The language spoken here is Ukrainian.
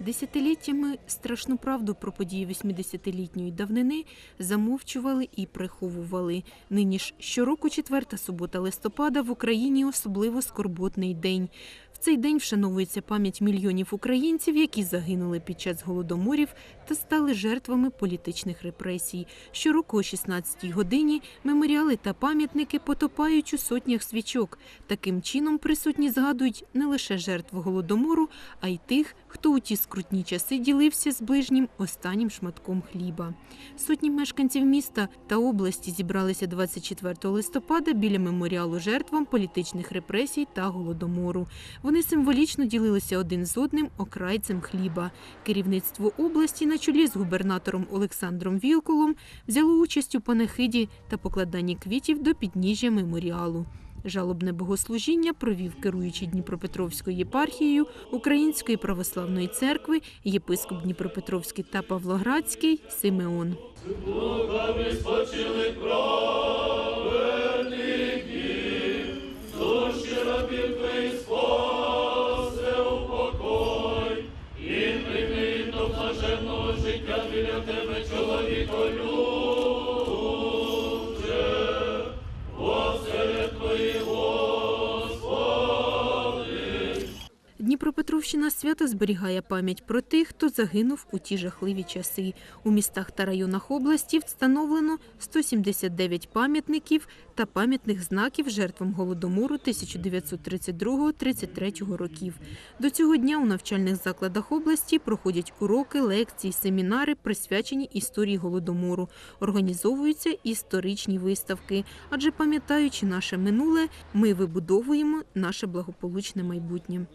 Десятиліттями страшну правду про події 80-літньої давнини замовчували і приховували. Нині ж щороку четверта субота листопада в Україні особливо скорботний день. В цей день вшановується пам'ять мільйонів українців, які загинули під час голодоморів та стали жертвами політичних репресій. Щороку о 16-й годині меморіали та пам'ятники потопають у сотнях свічок. Таким чином присутні згадують не лише жертв голодомору, а й тих, хто у ті скрутні часи ділився з ближнім останнім шматком хліба. Сотні мешканців міста та області зібралися 24 листопада біля меморіалу жертвам політичних репресій та голодомору. Вони символічно ділилися один з одним окрайцем хліба. Керівництво області на чолі з губернатором Олександром Вілкулом взяло участь у панахиді та покладанні квітів до підніжжя меморіалу. Жалобне богослужіння провів керуючий Дніпропетровською єпархією Української православної церкви, єпископ Дніпропетровський та Павлоградський Симеон. Дніпропетровщина свято зберігає пам'ять про тих, хто загинув у ті жахливі часи. У містах та районах області встановлено 179 пам'ятників та пам'ятних знаків жертвам голодомору 1932-33 років. До цього дня у навчальних закладах області проходять уроки, лекції, семінари, присвячені історії голодомору. Організовуються історичні виставки. Адже пам'ятаючи наше минуле, ми вибудовуємо наше благополучне майбутнє.